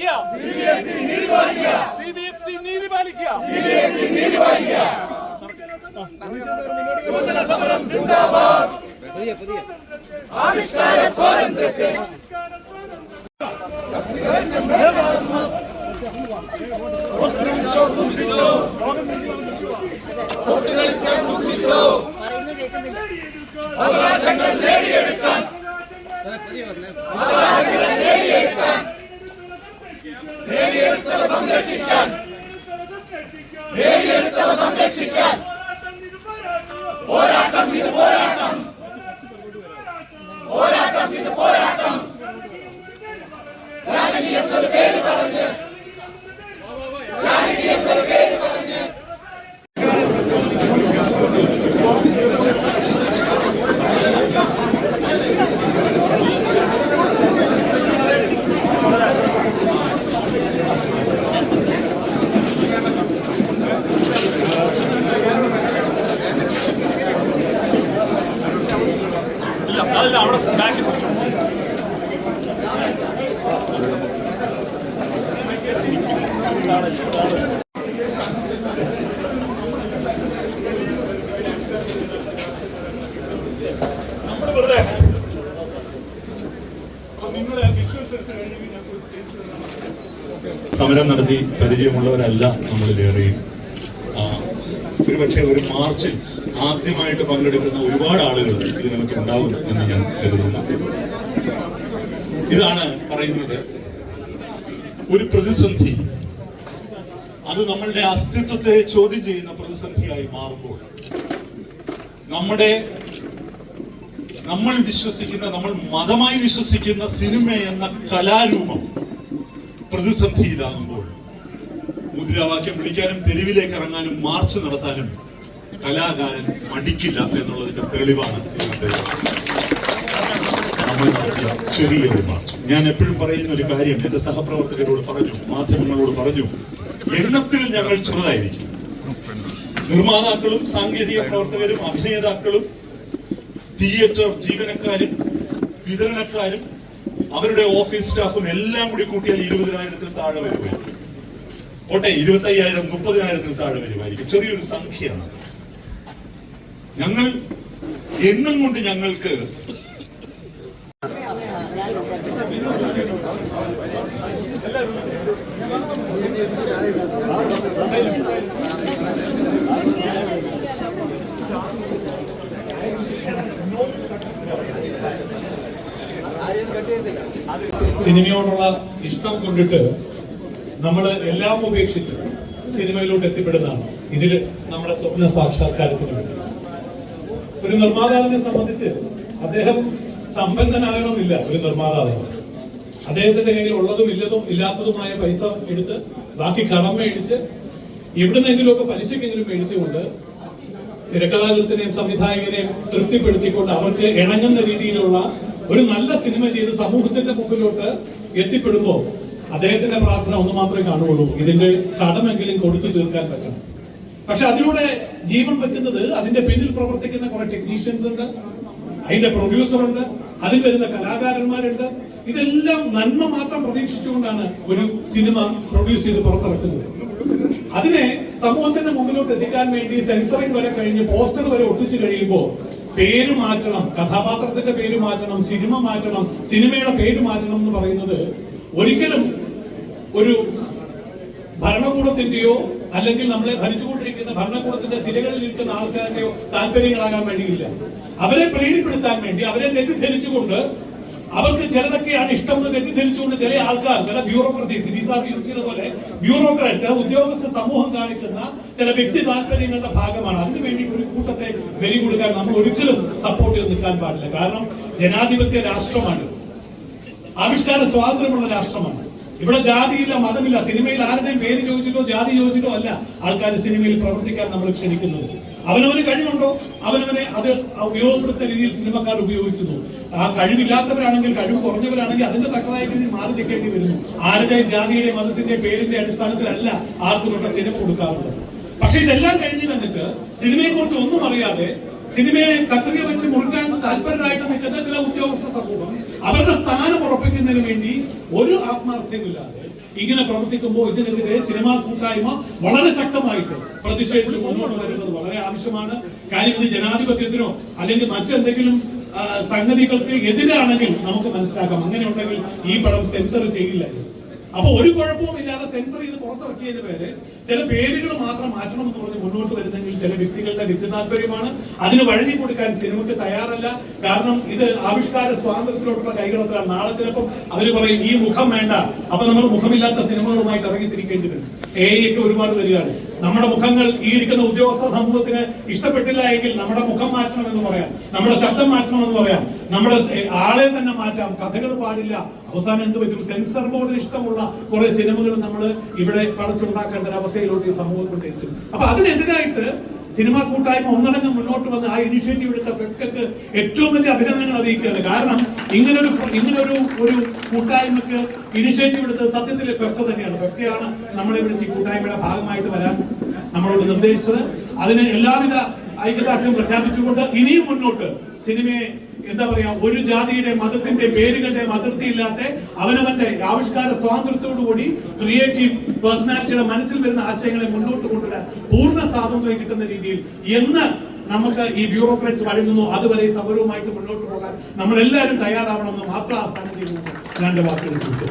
പാലിക്കുക. C B F C നീതി പാലിക്കുക. പറയുന്നത് അതല്ല അവിടെ ബാക്കിൽ പിടിച്ചു നമ്മൾ വെറുതെ പോരാട്ടം വിഷ്വൽസ് എടുത്ത് കഴിഞ്ഞ് ഞങ്ങൾക്ക് പേര് സ്പേസ് സമരം നടത്തി പരിചയമുള്ളവരല്ല നമ്മളിലേറെയും ആ, ഒരുപക്ഷെ ഒരു മാർച്ചിൽ ആദ്യമായിട്ട് പങ്കെടുക്കുന്ന ഒരുപാട് ആളുകൾ ഇത് നമുക്ക് ഉണ്ടാവും എന്ന് ഞാൻ കരുതുന്നു. ഇതാണ് പറയുന്നത്. ഒരു പ്രതിസന്ധി. അത് നമ്മളുടെ അസ്തിത്വത്തെ ചോദ്യം ചെയ്യുന്ന പ്രതിസന്ധിയായി മാറുമ്പോൾ നമ്മുടെ നമ്മൾ വിശ്വസിക്കുന്ന നമ്മൾ മതമായി വിശ്വസിക്കുന്ന സിനിമ എന്ന കലാരൂപം പ്രതിസന്ധിയിലാകുമ്പോൾ മുദ്രാവാക്യം വിളിക്കാനും തെരുവിലേക്ക് ഇറങ്ങാനും മാർച്ച് നടത്താനും കലാകാരൻ പഠിക്കില്ല എന്നുള്ളതിന്റെ തെളിവാണ്. നടത്തിയ ചെറിയൊരു മാർച്ച് ഞാൻ എപ്പോഴും പറയുന്ന ഒരു കാര്യം എന്റെ സഹപ്രവർത്തകരോട് പറഞ്ഞു മാധ്യമങ്ങളോട് പറഞ്ഞു എണ്ണത്തിൽ ഞങ്ങൾ ചെറുതായിരിക്കും. നിർമ്മാതാക്കളും സാങ്കേതിക പ്രവർത്തകരും അഭിനേതാക്കളും തിയേറ്റർ ജീവനക്കാരും വിതരണക്കാരും അവരുടെ ഓഫീസ് സ്റ്റാഫും എല്ലാം കൂടി കൂട്ടിയാൽ ഇരുപതിനായിരത്തിൽ താഴെ വരുമായിരിക്കും. കോട്ടെ ഇരുപത്തി അയ്യായിരം മുപ്പതിനായിരത്തിൽ താഴെ വരുമായിരിക്കും. ചെറിയൊരു സംഖ്യയാണ് ഞങ്ങൾ എന്നും കൊണ്ട് ഞങ്ങൾക്ക് സിനിമയോടുള്ള ഇഷ്ടം കൊണ്ടിട്ട് നമ്മൾ എല്ലാം ഉപേക്ഷിച്ച് സിനിമയിലോട്ട് എത്തിപ്പെടുന്നതാണ്. ഇതിൽ നമ്മുടെ സ്വപ്ന സാക്ഷാത്കാരത്തിന് വേണ്ടി. ഒരു നിർമ്മാതാവിനെ സംബന്ധിച്ച് അദ്ദേഹം സമ്പന്നനാകണമെന്നില്ല ഒരു നിർമ്മാതാവ്. അദ്ദേഹത്തിന്റെ കയ്യിൽ ഉള്ളതും ഇല്ലതും ഇല്ലാത്തതുമായ പൈസ എടുത്ത് ബാക്കി കടം മേടിച്ച് എവിടുന്നെങ്കിലുമൊക്കെ പലിശക്കെങ്കിലും മേടിച്ചുകൊണ്ട് തിരക്കഥാകൃത്തിനെയും സംവിധായകനെയും തൃപ്തിപ്പെടുത്തിക്കൊണ്ട് അവർക്ക് ഇണങ്ങുന്ന രീതിയിലുള്ള ഒരു നല്ല സിനിമ ചെയ്ത് സമൂഹത്തിന്റെ മുമ്പിലോട്ട് എത്തിപ്പെടുമ്പോൾ അദ്ദേഹത്തിന്റെ പ്രാർത്ഥന ഒന്ന് മാത്രമേ കാണുകയുള്ളൂ. ഇതിന്റെ കടമെങ്കിലും കൊടുത്തു തീർക്കാൻ പറ്റണം. പക്ഷെ അതിലൂടെ ജീവൻ വെക്കുന്നത് അതിന്റെ പിന്നിൽ പ്രവർത്തിക്കുന്ന കുറെ ടെക്നീഷ്യൻസ് ഉണ്ട്. അതിന്റെ പ്രൊഡ്യൂസർ ഉണ്ട്. അതിൽ വരുന്ന കലാകാരന്മാരുണ്ട്. ഇതെല്ലാം നന്മ മാത്രം പ്രതീക്ഷിച്ചുകൊണ്ടാണ് ഒരു സിനിമ പ്രൊഡ്യൂസ് ചെയ്ത് പുറത്തിറക്കുന്നത്. അതിനെ സമൂഹത്തിന്റെ മുമ്പിലോട്ട് എത്തിക്കാൻ വേണ്ടി സെൻസറിങ് വരെ കഴിഞ്ഞ് പോസ്റ്റർ വരെ ഒട്ടിച്ചു കഴിയുമ്പോൾ പേര് മാറ്റണം കഥാപാത്രത്തിന്റെ പേര് മാറ്റണം സിനിമ മാറ്റണം സിനിമയുടെ പേര് മാറ്റണം എന്ന് പറയുന്നത് ഒരിക്കലും ഒരു ഭരണകൂടത്തിന്റെയോ അല്ലെങ്കിൽ നമ്മളെ ഭരിച്ചുകൊണ്ടിരിക്കുന്ന ഭരണകൂടത്തിന്റെ സിരകളിൽ നിൽക്കുന്ന ആൾക്കാരുടെയോ താല്പര്യങ്ങളാകാൻ വേണ്ടിയില്ല. അവരെ പ്രീണിപ്പെടുത്താൻ വേണ്ടി അവരെ തെറ്റിദ്ധരിച്ചുകൊണ്ട് അവർക്ക് ചിലതൊക്കെയാണ് ഇഷ്ടം എന്ന് തെറ്റിദ്ധരിച്ചുകൊണ്ട് ചില ആൾക്കാർ ചില ബ്യൂറോക്രസീസ് പോലെ ബ്യൂറോക്രാറ്റ് ചില ഉദ്യോഗസ്ഥ സമൂഹം കാണിക്കുന്ന ചില വ്യക്തി താല്പര്യങ്ങളുടെ ഭാഗമാണ്. അതിനു വേണ്ടി ഒരു കൂട്ടത്തെ ബലി കൊടുക്കാൻ നമ്മൾ ഒരിക്കലും സപ്പോർട്ട് ചെയ്ത് നിൽക്കാൻ പാടില്ല. കാരണം ജനാധിപത്യ രാഷ്ട്രമാണ്. ആവിഷ്കാര സ്വാതന്ത്ര്യമുള്ള രാഷ്ട്രമാണ്. ഇവിടെ ജാതിയില്ല മതമില്ല സിനിമയിൽ ആരുടെയും പേര് ചോദിച്ചിട്ടോ ജാതി ചോദിച്ചിട്ടോ അല്ല. ആൾക്കാർ സിനിമയിൽ പ്രവർത്തിക്കാൻ നമ്മൾ ക്ഷണിക്കുന്നത്. അവനവന് കഴിവുണ്ടോ? അവനവനെ അത് ഉപയോഗപ്പെടുത്തുന്ന രീതിയിൽ സിനിമക്കാർ ഉപയോഗിക്കുന്നു. ആ കഴിവില്ലാത്തവരാണെങ്കിൽ കഴിവ് കുറഞ്ഞവരാണെങ്കിൽ അതിന്റെ തക്കതായ രീതിയിൽ മാറി നിൽക്കേണ്ടി വരുന്നു. ആരുടെയും ജാതിയുടെ മതത്തിന്റെ പേരിന്റെ അടിസ്ഥാനത്തിലല്ല ആർക്കും ഇവിടെ സിനിമ കൊടുക്കാറുള്ളത്. പക്ഷെ ഇതെല്ലാം കഴിഞ്ഞ് വന്നിട്ട് സിനിമയെ കുറിച്ച് ഒന്നും അറിയാതെ സിനിമയെ കത്രിക വെച്ച് മുറിക്കാൻ താല്പര്യരായിട്ട് നിൽക്കുന്ന ചില ഉദ്യോഗസ്ഥ സമൂഹം അവരുടെ സ്ഥാനം ഉറപ്പിക്കുന്നതിന് വേണ്ടി ഒരു ആത്മാർത്ഥ്യമില്ലാതെ ഇങ്ങനെ പ്രവർത്തിക്കുമ്പോൾ ഇതിനെതിരെ സിനിമാ കൂട്ടായ്മ വളരെ ശക്തമായിട്ട് പ്രതിഷേധിച്ച് മുന്നോട്ട് വരുന്നത് വളരെ ആവശ്യമാണ്. കാര്യം ഇത് ജനാധിപത്യത്തിനോ അല്ലെങ്കിൽ മറ്റെന്തെങ്കിലും സംഗതികൾക്ക് എതിരാണെങ്കിൽ നമുക്ക് മനസ്സിലാക്കാം. അങ്ങനെ ഉണ്ടെങ്കിൽ ഈ പടം സെൻസർ ചെയ്യില്ല അപ്പൊ ഒരു കുഴപ്പവും ഇല്ലാതെ സെൻസർ ചെയ്ത് പുറത്തിറക്കിയതിന് പേര് ചില പേരുകൾ മാത്രം മാറ്റണം എന്ന് പറഞ്ഞ് മുന്നോട്ട് വരുന്നെങ്കിൽ ചില വ്യക്തികളുടെ വ്യക്തി താല്പര്യമാണ്. അതിന് വഴങ്ങി കൊടുക്കാൻ സിനിമയ്ക്ക് തയ്യാറല്ല. കാരണം ഇത് ആവിഷ്കാര സ്വാതന്ത്ര്യത്തിലോട്ടുള്ള കൈകളത്തിലാണ് നാളെ ചിലപ്പോൾ അവർ പറയും ഈ മുഖം വേണ്ട. അപ്പൊ നമ്മൾ മുഖമില്ലാത്ത സിനിമകളുമായിട്ട് ഇറങ്ങിത്തിരിക്കേണ്ടി വരും. എ ഒക്കെ ഒരുപാട് വരികയാണ്. നമ്മുടെ മുഖങ്ങൾ ഈ ഇരിക്കുന്ന ഉദ്യോഗസ്ഥ സമൂഹത്തിന് ഇഷ്ടപ്പെട്ടില്ല എങ്കിൽ നമ്മുടെ മുഖം മാറ്റണം എന്ന് പറയാം. നമ്മുടെ ശബ്ദം മാറ്റണം എന്ന് പറയാം. നമ്മുടെ ആളെ തന്നെ മാറ്റാം. കഥകൾ പാടില്ല. അവസാനം എന്ത് പറ്റും? സെൻസർ ബോർഡിന് ഇഷ്ടമുള്ള കുറെ സിനിമകൾ നമ്മൾ ഇവിടെ പടച്ചുണ്ടാക്കേണ്ട ഒരു അവസ്ഥയിലോട്ട് ഈ സമൂഹം എത്തും. അപ്പൊ അതിനെതിരായിട്ട് സിനിമാ കൂട്ടായ്മ ഒന്നടങ്കം മുന്നോട്ട് വന്ന് ആ ഇനിഷ്യേറ്റീവ് എടുത്ത ഫെഫ്കക്ക് ഏറ്റവും വലിയ അഭിനന്ദനങ്ങൾ അറിയിക്കുകയാണ്. കാരണം ഇങ്ങനൊരു ഇങ്ങനൊരു ഒരു കൂട്ടായ്മക്ക് ഇനിഷ്യേറ്റീവ് എടുത്തത് സത്യത്തിൽ ഫെഫ്ക തന്നെയാണ്. ഫെഫ്കയാണ് നമ്മളെ വിളിച്ച് കൂട്ടായ്മയുടെ ഭാഗമായിട്ട് വരാൻ നമ്മളോട് നിർദ്ദേശിച്ചത്. അതിന് എല്ലാവിധ ഐക്യദാർഢ്യം പ്രഖ്യാപിച്ചുകൊണ്ട് ഇനിയും മുന്നോട്ട് സിനിമയെ എന്താ പറയാ ഒരു ജാതിയുടെ മതത്തിന്റെ പേരുകളുടെ അതിർത്തി ഇല്ലാത്ത അവനവന്റെ ആവിഷ്കാര സ്വാതന്ത്ര്യത്തോടു കൂടി ക്രിയേറ്റീവ് പേഴ്സണാലിറ്റിയുടെ മനസ്സിൽ വരുന്ന ആശയങ്ങളെ മുന്നോട്ട് കൊണ്ടുവരാൻ പൂർണ സ്വാതന്ത്ര്യം കിട്ടുന്ന രീതിയിൽ എന്ന് നമുക്ക് ഈ ബ്യൂറോക്രാറ്റ്സ് വഴങ്ങുന്നു. അതുവരെ സമരവുമായിട്ട് മുന്നോട്ട് പോകാൻ നമ്മളെല്ലാവരും തയ്യാറാവണമെന്ന് മാത്രം ആഹ്വാനം ചെയ്യുന്നു. ഞാൻ വാക്കുകൾ